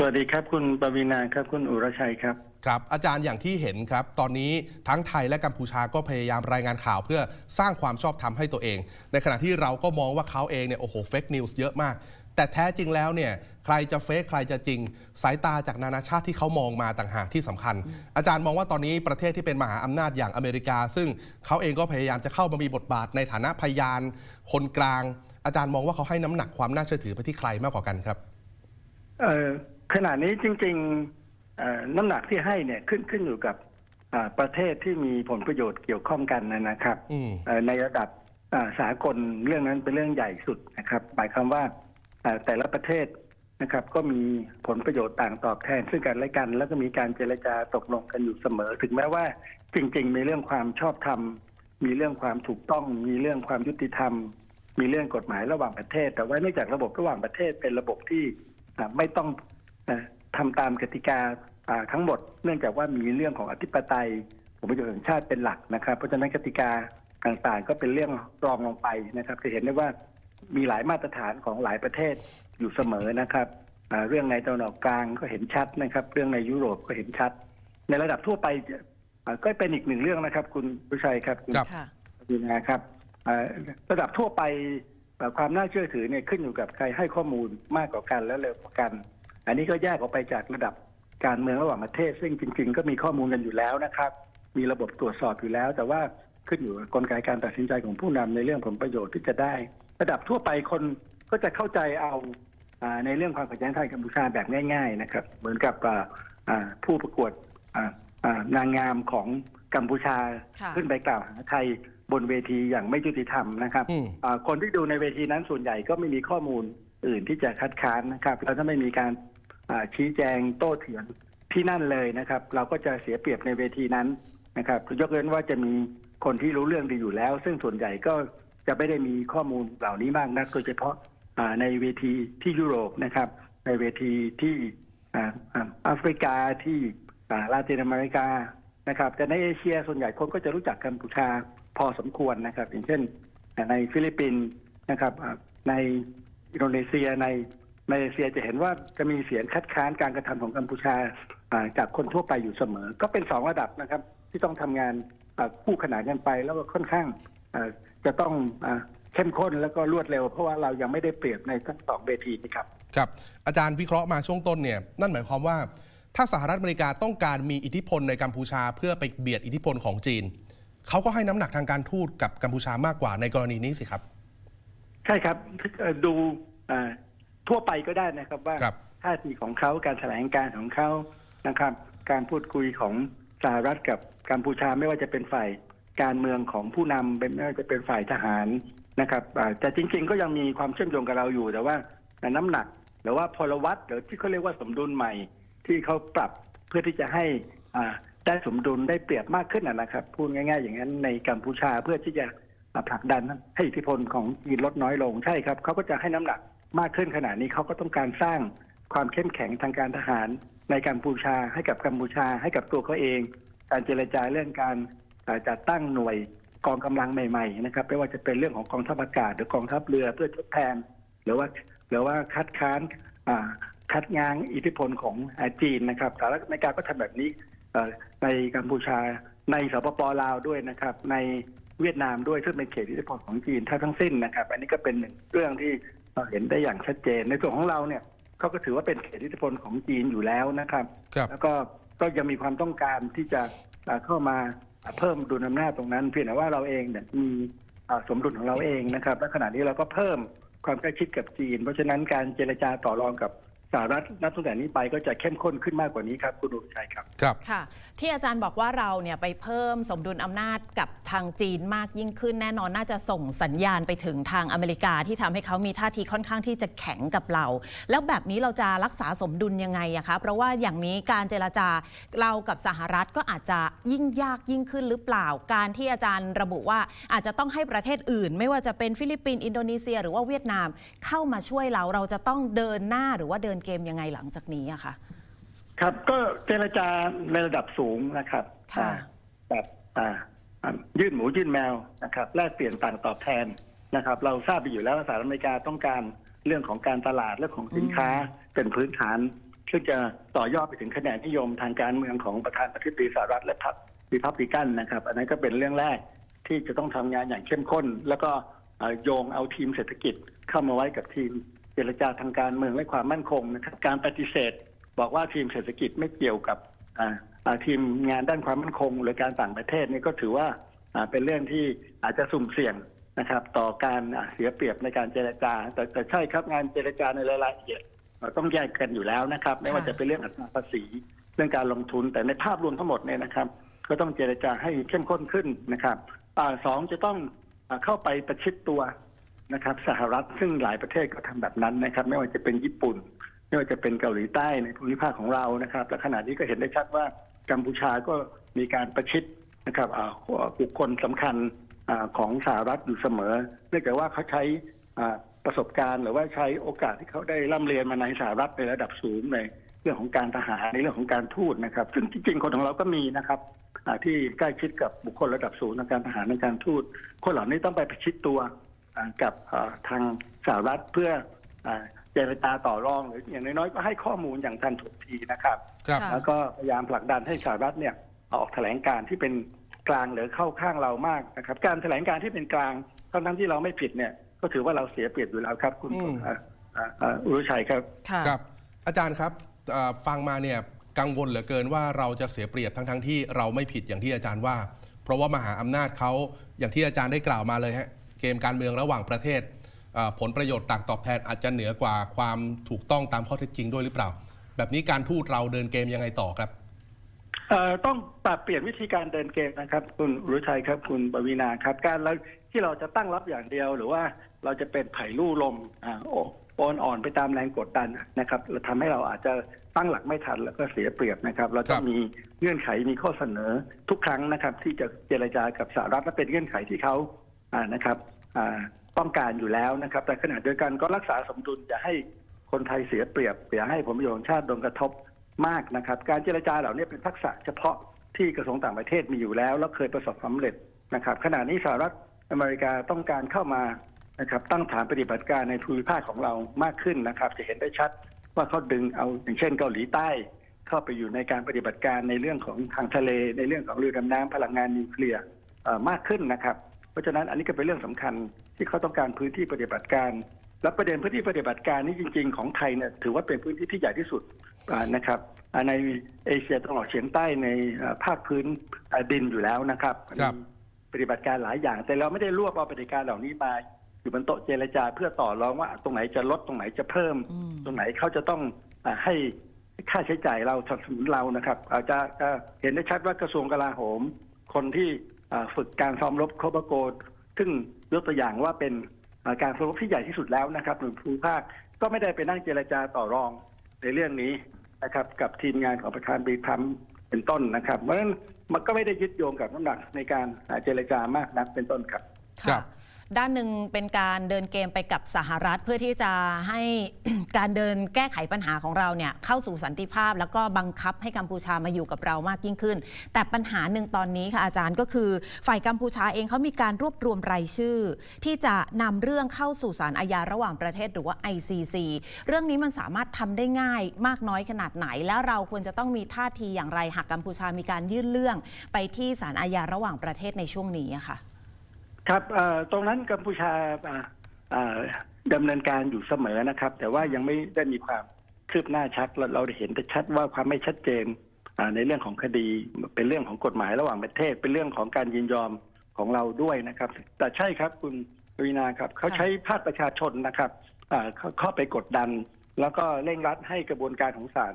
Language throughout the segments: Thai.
สวัสดีครับ คุณปวีนาครับ คุณอุรชัยครับ ครับอาจารย์อย่างที่เห็นครับ ตอนนี้ทั้งไทยและกัมพูชาก็พยายามรายงานข่าวเพื่อสร้างความชอบธรรมให้ตัวเอง ในขณะที่เราก็มองว่าเขาเองเนี่ยโอ้โหเฟกนิวส์เยอะมาก แต่แท้จริงแล้วเนี่ยใครจะเฟกใครจะจริง สายตาจากนานาชาติที่เขามองมาต่างหากที่สำคัญ อาจารย์มองว่าตอนนี้ประเทศที่เป็นมหาอำนาจอย่างอเมริกา ซึ่งเขาเองก็พยายามจะเข้ามามีบทบาทในฐานะพยาน คนกลาง อาจารย์มองว่าเขาให้น้ำหนักความน่าเชื่อถือไปที่ใครมากกว่ากันครับ เอ่อ ขณะนี้จริงๆเอ่อน้ำหนักที่ให้เนี่ยขึ้นขึ้นอยู่กับอ่าประเทศที่มีผลประโยชน์เกี่ยวข้องกันนะนะครับอืมเอ่อในระดับอ่าสากลเรื่องนั้นเป็นเรื่องใหญ่สุดนะครับ หมายความว่าอ่าแต่ละประเทศนะครับ ก็มีผลประโยชน์ต่างตอบแทนซึ่งกันและกัน แล้วก็มีการเจรจาตกลงกันอยู่เสมอ ถึงแม้ว่าจริง ๆ มีเรื่องความชอบธรรม มีเรื่องความถูกต้อง มีเรื่องความยุติธรรม มีเรื่องกฎหมายระหว่างประเทศ แต่ว่าเนื่องจากระบบระหว่างประเทศเป็นระบบที่อ่าไม่ต้องเอ่อ ทำตามกติกาอ่าทั้งหมด เนื่องจากว่ามีเรื่องของอธิปไตยผลประโยชน์แห่งชาติเป็นหลักนะครับ เพราะฉะนั้นกติกาต่างๆ ก็เป็นเรื่องรองลงไปนะครับ จะเห็นได้ว่ามีหลายมาตรฐานของหลายประเทศอยู่เสมอนะครับอ่าเรื่องในตะวันออกกลางก็เห็นชัดนะครับ เรื่องในยุโรปก็เห็นชัด ในระดับทั่วไปอ่าก็เป็นอีกหนึ่งเรื่องนะครับ คุณผู้ชัยครับคุณครับค่ะดีนะครับเอ่อระดับทั่วไปเอ่อความน่าเชื่อถือเนี่ยขึ้นอยู่กับใครให้ข้อมูลมากกว่ากันและเร็วกว่ากัน อันนี้ก็แยกออกไปจากระดับการเมืองระหว่างประเทศ ซึ่งจริง ๆ ก็มีข้อมูลกันอยู่แล้วนะครับ มีระบบตรวจสอบอยู่แล้ว แต่ว่าขึ้นอยู่กับกลไกการตัดสินใจของผู้นำในเรื่องผลประโยชน์ที่จะได้ ระดับทั่วไปคนก็จะเข้าใจเอาอ่าในเรื่องความขัดแย้งไทยกัมพูชาแบบง่าย ๆ นะครับ เหมือนกับอ่าอ่าผู้ประกวดอ่าอ่านางงามของกัมพูชาค่ะขึ้นไปกล่าวหาไทยบนเวทีอย่างไม่ยุติธรรมนะครับอืมอ่าคนที่ดูในเวทีนั้นส่วนใหญ่ก็ไม่มีข้อมูลอื่นที่จะคัดค้านนะครับแล้วถ้าไม่มีการอ่า ชี้แจงโต้เถียงที่นั่นเลยนะครับ เราก็จะเสียเปรียบในเวทีนั้นนะครับ ยกเว้นว่าจะมีคนที่รู้เรื่องดีอยู่แล้ว ซึ่งส่วนใหญ่ก็จะไม่ได้มีข้อมูลเหล่านี้มากนักโดยเฉพาะในเวทีที่ยุโรปนะครับ ในเวทีที่อ่าอ่าแอฟริกาที่อ่าลาตินอเมริกานะครับแต่ในเอเชียส่วนใหญ่คนก็จะรู้จักกัมพูชาพอสมควรนะครับ อย่างเช่นในฟิลิปปินส์นะครับในอินโดนีเซียใน มาเลเซียจะเห็นว่าจะมีเสียงคัดค้านการกระทำของกัมพูชาอ่าจากคนทั่วไปอยู่เสมอ ก็เป็นสองระดับนะครับ ที่ต้องทำงานอ่าคู่ขนานกันไปแล้วก็ค่อนข้างอ่าจะต้องอ่าเข้มข้นแล้วก็รวดเร็ว เพราะว่าเรายังไม่ได้เปรียบในทั้งสองเวทีนี้ครับครับอาจารย์วิเคราะห์มาช่วงต้นเนี่ยนั่นหมายความว่า ถ้าสหรัฐอเมริกาต้องการมีอิทธิพลในกัมพูชา เพื่อไปเบียดอิทธิพลของจีนเขาก็ให้น้ำหนักทางการทูตกับกัมพูชามากกว่าในกรณีนี้สิครับ ใช่ครับเอ่อดูอ่า ทั่วไปก็ได้นะครับว่าครับ ท่าทีของเขาการแถลงการของเขานะครับ การพูดคุยของสหรัฐกับกัมพูชาไม่ว่าจะเป็นฝ่ายการเมืองของผู้นำเป็นไม่ว่าจะเป็นฝ่ายทหารนะครับอ่าแต่จริง ๆ ก็ยังมีความเชื่อมโยงกับเราอยู่แต่ว่าน้ำหนักหรือว่าพลวัตหรือที่เขาเรียกว่าสมดุลใหม่ ที่เขาปรับเพื่อที่จะให้อ่าได้สมดุลได้เปรียบมากขึ้นนะนะครับ พูดง่าย ๆ อย่างนั้นในกัมพูชาเพื่อที่จะอ่าผลักดันให้อิทธิพลของจีนลดน้อยลงใช่ครับเขาก็จะให้น้ำหนัก มากขึ้นขนาดนี้เขาก็ต้องการสร้างความเข้มแข็งทางการทหารในกัมพูชาให้กับกัมพูชาให้กับตัวเขาเอง การเจรจาเรื่องการอาจัดตั้งหน่วยกองกำลังใหม่ๆนะครับไม่ว่าจะเป็นเรื่องของกองทัพอากาศหรือกองทัพเรือเพื่อทดแทน หรือว่าหรือว่าคัดค้านคัดง้างอิทธิพลของอจีนนะครับสหรัฐอเมริกาก็ทำแบบนี้ในกัมพูชาในสปปลาวด้วยนะครับ ในเวียดนามด้วยซึ่งเป็นเขตอิทธิพลของจีนทั้งทั้งสิ้นนะครับ อันนี้ก็เป็นหนึ่งเรื่องที่ เราเห็นได้อย่างชัดเจน ในส่วนของเราเนี่ยเขาก็ถือว่าเป็นเขตอิทธิพลของจีนอยู่แล้วนะครับ ครับแล้วก็ก็ยังมีความต้องการที่จะอ่าเข้ามาอ่าเพิ่มดุลอำนาจตรงนั้น เพียงแต่ว่าเราเองเนี่ยมีอ่าสมดุลของเราเองนะครับและขณะนี้เราก็เพิ่มความใกล้ชิดกับจีน เพราะฉะนั้นการเจรจาต่อรองกับ สหรัฐนับตั้งแต่นี้ไปก็จะเข้มข้นขึ้นมากกว่านี้ครับ คุณอุชัยครับ ครับ ค่ะ ที่อาจารย์บอกว่าเราเนี่ยไปเพิ่มสมดุลอำนาจกับทางจีนมากยิ่งขึ้น แน่นอนน่าจะส่งสัญญาณไปถึงทางอเมริกาที่ทำให้เขามีท่าทีค่อนข้างที่จะแข็งกับเรา แล้วแบบนี้เราจะรักษาสมดุลยังไงอะคะเพราะว่าอย่างนี้การเจรจาเรากับสหรัฐก็อาจจะยิ่งยากยิ่งขึ้นหรือเปล่า การที่อาจารย์ระบุว่าอาจจะต้องให้ประเทศอื่น ไม่ว่าจะเป็นฟิลิปปินส์อินโดนีเซีย หรือว่าเวียดนามเข้ามาช่วยเราเราจะต้องเดินหน้าหรือว่าเดินเกมยังไงหลังจากนี้อะคะครับก็เจรจาในระดับสูงนะครับค่ะอ่าแบบอ่าอ่ายื่นหมูยื่นแมวนะครับแลกเปลี่ยนต่างตอบแทนนะครับ เราทราบไปอยู่แล้วว่าสหรัฐอเมริกาต้องการเรื่องของการตลาดเรื่องของสินค้าเป็นพื้นฐานซึ่งจะต่อยอดไปถึงคะแนนนิยมทางการเมืองของประธานาธิบดีสหรัฐและพรรครีพับลิกันนะครับ อันนั้นก็เป็นเรื่องแรกที่จะต้องทำงานอย่างเข้มข้น แล้วก็เอ่อโยงเอาทีมเศรษฐกิจเข้ามาไว้กับทีมเจรจาทางการเมืองและความมั่นคงนะครับการปฏิเสธ บอกว่าทีมเศรษฐกิจไม่เกี่ยวกับทีมงานด้านความมั่นคง หรือการต่างประเทศนี่ก็ถือว่าเป็นเรื่องที่อาจจะสุ่มเสี่ยงนะครับ ต่อการเสียเปรียบในการเจรจา แต่แต่ใช่ครับงานเจรจาในรายละเอียดเราต้องแยกกันอยู่แล้วนะครับ ไม่ว่าจะเป็นเรื่องอัตราภาษีเรื่องการลงทุนแต่ในภาพรวมทั้งหมดเนี่ยนะครับ ก็ต้องเจรจาให้เข้มข้นขึ้นนะครับอสองจะต้องเข้าไปประชิดตัว นะครับสหรัฐซึ่งหลายประเทศก็ทำแบบนั้นนะครับ ไม่ว่าจะเป็นญี่ปุ่น ไม่ว่าจะเป็นเกาหลีใต้ในภูมิภาคของเรานะครับ และขณะนี้ก็เห็นได้ชัดว่ากัมพูชาก็มีการประชิดนะครับอ่าบุคคลสำคัญอาของสหรัฐอยู่เสมอ เนื่องจากว่าเขาใช้อ่าประสบการณ์ หรือว่าใช้โอกาสที่เขาได้ร่ำเรียนมาในสหรัฐในระดับสูงในเรื่องของการทหารในเรื่องของการทูตนะครับ ซึ่งจริงๆคนของเราก็มีนะครับอ่าที่ใกล้ชิดกับบุคคลระดับสูงในการทหารในการทูตคนเหล่านี้ต้องไปประชิดตัว กับอ่าทางสหรัฐเพื่ออ่าเจรจาต่อรองหรืออย่างน้อยๆก็ให้ข้อมูลอย่างทันท่วงทีนะครับครับค่ะแล้วก็พยายามผลักดันให้สหรัฐเนี่ยออกแถลงการที่เป็นกลางหรือเข้าข้างเรามากนะครับ การแถลงการที่เป็นกลางทั้งนั้นที่เราไม่ผิดเนี่ย ก็ถือว่าเราเสียเปรียบอยู่แล้วครับ คุณอืมอ่าอ่าอ่าอุรุชัยครับค่ะครับ อาจารย์ครับเอ่อฟังมาเนี่ยกังวลเหลือเกินว่าเราจะเสียเปรียบทั้งทั้งๆที่เราไม่ผิดอย่างที่อาจารย์ว่า เพราะว่ามหาอำนาจเขาอย่างที่อาจารย์ได้กล่าวมาเลยฮะ เกมการเมืองระหว่างประเทศเอ่อผลประโยชน์ต่างตอบแทนอาจจะเหนือกว่าความถูกต้องตามข้อเท็จจริงด้วยหรือเปล่า แบบนี้การทูตเราเดินเกมยังไงต่อครับเอ่อต้องปรับเปลี่ยนวิธีการเดินเกมนะครับ คุณอุรุชัยครับคุณปวีนาครับ การเราที่เราจะตั้งรับอย่างเดียวหรือว่าเราจะเป็นไผ่ลู่ลมอ่าโอโอนอ่อนไปตามแรงกดดันนะครับเราทำให้เราอาจจะตั้งหลักไม่ทันแล้วก็เสียเปรียบนะครับ เราคต้รัองบมีเงื่อนไขมีข้อเสนอทุกครั้งนะครับ ที่จะเจรจากับสหรัฐและเป็นเงื่อนไขที่เขาอ่า นะครับต้องการอยู่แล้วนะครับ แต่ขณะเดียวกันก็รักษาสมดุลอย่าให้คนไทยเสียเปรียบอย่าให้ผลประโยชน์ของชาติโดนกระทบมากนะครับ การเจรจาเหล่านี้เป็นทักษะเฉพาะที่กระทรวงต่างประเทศมีอยู่แล้ว แล้วเคยประสบความสำเร็จนะครับ ขณะนี้สหรัฐอเมริกาต้องการเข้ามานะครับตั้งฐานปฏิบัติการในภูมิภาคของเรามากขึ้นนะครับ จะเห็นได้ชัดว่าเขาดึงเอาอย่างเช่นเกาหลีใต้ เข้าไปอยู่ในการปฏิบัติการในเรื่องของทางทะเล ในเรื่องของเรือดำน้ำพลังงานนิวเคลียร์มากขึ้นนะครับ ราะฉะนั้นอันนี้ก็เป็นเรื่องสำคัญที่เขาต้องการพื้นที่ปฏิบัติการ และประเด็นพื้นที่ปฏิบัติการนี้จริง ๆ ของไทยเนี่ยถือว่าเป็นพื้นที่ที่ใหญ่ที่สุดอ่านะครับอ่าในเอเชียตะวันออกเฉียงใต้ในอ่าภาคพื้นอ่าดินอยู่แล้วนะครับครับมีปฏิบัติการหลายอย่าง แต่เราไม่ได้รวบเอาปฏิบัติการเหล่านี้มาอยู่บนโต๊ะเจรจาเพื่อต่อรองว่าตรงไหนจะลดตรงไหนจะเพิ่มอืมตรงไหนเขาจะต้องอาให้ค่าใช้จ่ายเราสนับสนุนเรานะครับ อาจจะจะเห็นได้ชัดว่ากระทรวงกลาโหม คนที่อ่า ฝึกการซ้อมรบโคบโกดซึ่งยกตัวอย่างว่าเป็นการซ้อมรบที่ใหญ่ที่สุดแล้วนะครับหน่วยภูมิภาคก็ไม่ได้ไปนั่งเจรจาต่อรองในเรื่องนี้นะครับ กับทีมงานของประธานบีทัมเป็นต้นนะครับเพราะฉะนั้นมันก็ไม่ได้ยึดโยงกับน้ำหนักในการเจรจามากนักเป็นต้นครับครับ ด้านหนึ่งเป็นการเดินเกมไปกับสหรัฐ เพื่อที่จะให้การเดินแก้ไขปัญหาของเราเนี่ยเข้าสู่สันติภาพ แล้วก็บังคับให้กัมพูชามาอยู่กับเรามากยิ่งขึ้น แต่ปัญหาหนึ่งตอนนี้ค่ะอาจารย์ก็คือฝ่ายกัมพูชาเองเขามีการรวบรวมรายชื่อ ที่จะนำเรื่องเข้าสู่ศาลอาญาระหว่างประเทศหรือว่า ICC เรื่องนี้มันสามารถทำได้ง่ายมากน้อยขนาดไหน แล้วเราควรจะต้องมีท่าทีอย่างไรหากกัมพูชามีการยื่นเรื่อง ไปที่ศาลอาญาระหว่างประเทศในช่วงนี้อะค่ะ ครับเอ่อตรงนั้นกัมพูชาอ่าอ่าดำเนินการอยู่เสมอนะครับ แต่ว่ายังไม่ได้มีความคืบหน้าชัดเราเราได้เห็นแต่ชัดว่าความไม่ชัดเจนอ่าในเรื่องของคดีเป็นเรื่องของกฎหมายระหว่างประเทศ เป็นเรื่องของการยินยอมของเราด้วยนะครับ แต่ใช่ครับคุณปวีนาครับเขาค่ะใช้ภาคประชาชนนะครับอ่าเข้าเข้าไปกดดัน แล้วก็เร่งรัดให้กระบวนการของศาล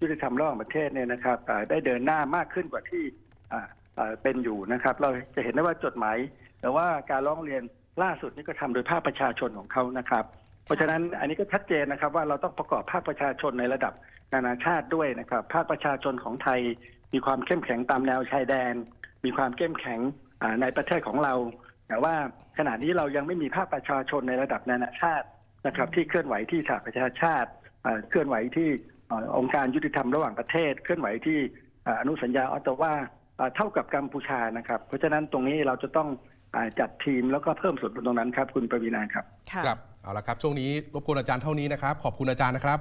ยุติธรรมระหว่างประเทศเนี่ยนะครับอ่าได้เดินหน้ามากขึ้นกว่าที่อ่าอ่าเป็นอยู่นะครับ เราจะเห็นได้ว่าจดหมาย แต่ว่าการร้องเรียนล่าสุดนี่ก็ทำโดยภาคประชาชนของเขานะครับ เพราะฉะนั้นอันนี้ก็ชัดเจนนะครับ ว่าเราต้องประกอบภาคประชาชนในระดับนานาชาติด้วยนะครับ ภาคประชาชนของไทยมีความเข้มแข็งตามแนวชายแดน มีความเข้มแข็งในประเทศของเรา แต่ว่าขณะนี้เรายังไม่มีภาคประชาชนในระดับนานาชาตินะครับ ที่เคลื่อนไหวที่สหประชาชาติเคลื่อนไหวที่อองค์การยุติธรรมระหว่างประเทศ เคลื่อนไหวที่อนุสัญญาออตตาว่าเท่ากับกัมพูชานะครับ เพราะฉะนั้นตรงนี้เราจะต้อง จัดทีมแล้วก็เพิ่มส่วนตรงนั้นครับ คุณประวีนาครับ ค่ะ ครับ เอาละครับ ช่วงนี้รบกวนอาจารย์เท่านี้นะครับ ขอบคุณอาจารย์นะครับ